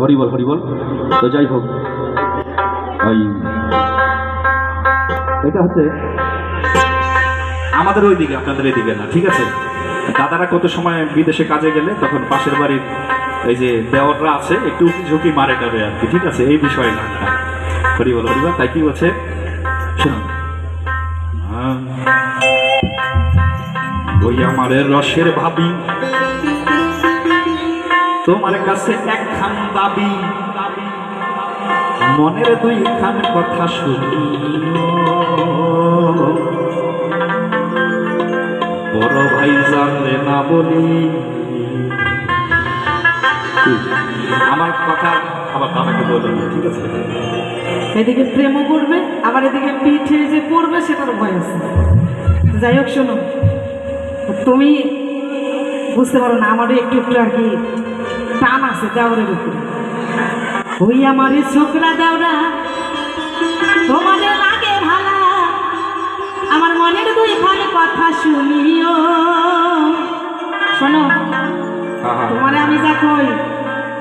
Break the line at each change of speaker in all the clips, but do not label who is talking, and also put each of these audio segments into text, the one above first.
হরিবল হরিবল তো যাই হোক ওই এটা হচ্ছে আমাদের ওই দিকে, আপনাদের এই দিকে না, ঠিক আছে? দাদারা কত সময় বিদেশে কাজে গেলে তখন পাশের বাড়ির এই যে দেওয়াররা আছে, একটু ঝুঁকি মারে টারে আর কি, ঠিক আছে? এই বিষয়ে না। হরিবল হরিবল তাই কি বলছে? শুনুন ওই আমারের রসের ভাবি। তোমার কাছে একখান দাবি। মনের দুই খান কথা শুনি। বড় ভাই জানলে না বলি। আমার কথা আবার বলবেন না, ঠিক আছে?
এদিকে প্রেমও করবে আবার এদিকে পিঠে যে পড়বে সেটার ভয় আছে। যাই হোক শোনো তুমি বুঝতে পারো না আমারও একটু একটু আর কি টান আছে দেওয়ারের উপরে। ওই আমার ছোকরা দেওরা তোমাদের লাগে ভালা আমার মনের দুই খানে কথা শুনিও। শোনো তোমারে আমি যা কই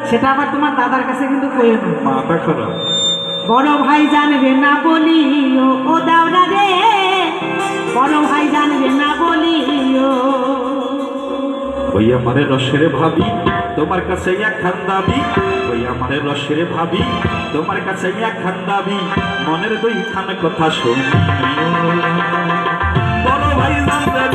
সেটা আবার তোমার দাদার কাছে কিন্তু কইও না।
মাথা খারাপ
বড় ভাই জানবে না বলিও ও দাওরা রে বড় ভাই জানবে না বলিও।
ওই আমারে রসের ভাবি, তোমার কাছে একখান দাবি। ওই আমারে রসের ভাবি, তোমার কাছে একখান দাবি। মনের দুই খান কথা শুনি। ভাই
আমাদের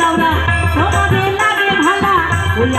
দাওরা, তোমাদের লাগে ভালা। ওই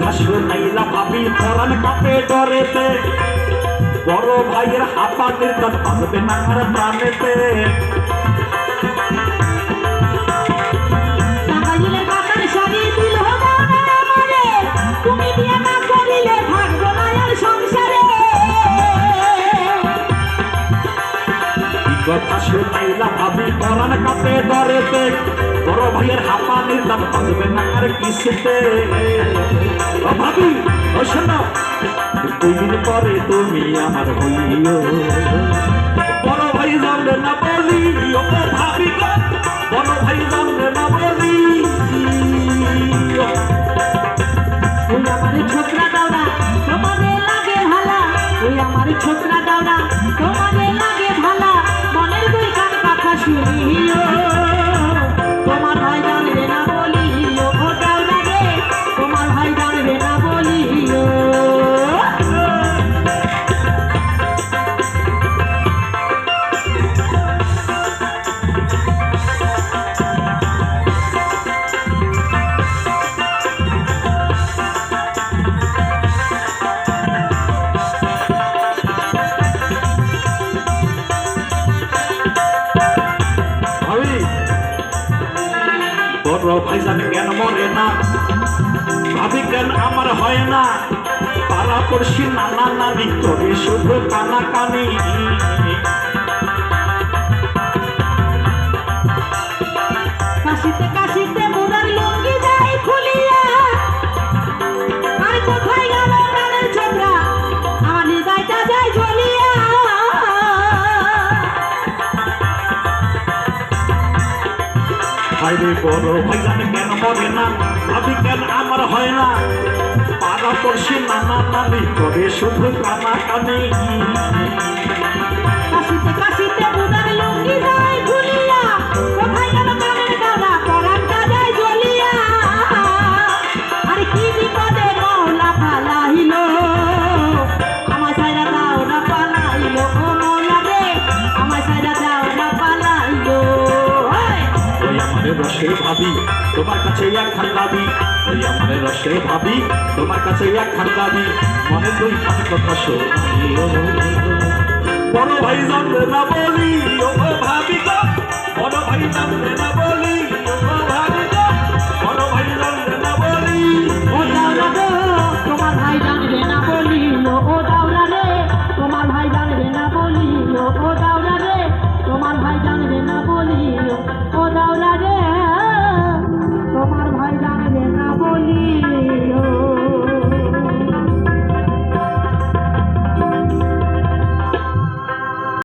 কথা
আইলা ভাবি পরান কাপে ডরেতে। বড় ভাইয়ের হাপা নির্গত আসবে না প্রাণেতে। কথা শুনাইলা ভাবি পরান ডরেতে বড় ভাইয়ের হাপা নির্গত আসবে না আর কিসেতে। ও পরে তুমি আমার হইও। বড় ভাই জানবে না বলি ভাবি বড় ভাই জানবে না বলি।
আমার ছোকরা দাওরা তোমাদের লাগে ভালা ওই আমার ছোকরা তোমাদের না।
ভাবি কেন আমার হয় না? পাড়া পড়শি নানা নানি করে, শুধু কানা কানি।
কাশিতে
হাইরে বড় ভাই জানে কেন মরে না? ভাবি কেন আমার হয় না। শুধু কানি কাছে একখান দাবি, ওই আমার রসে ভাবি, তোমার কাছে একখান দাবি মনে দুই খান কথা শোনি বলি, ও ভাবি বড় ভাই জানবে না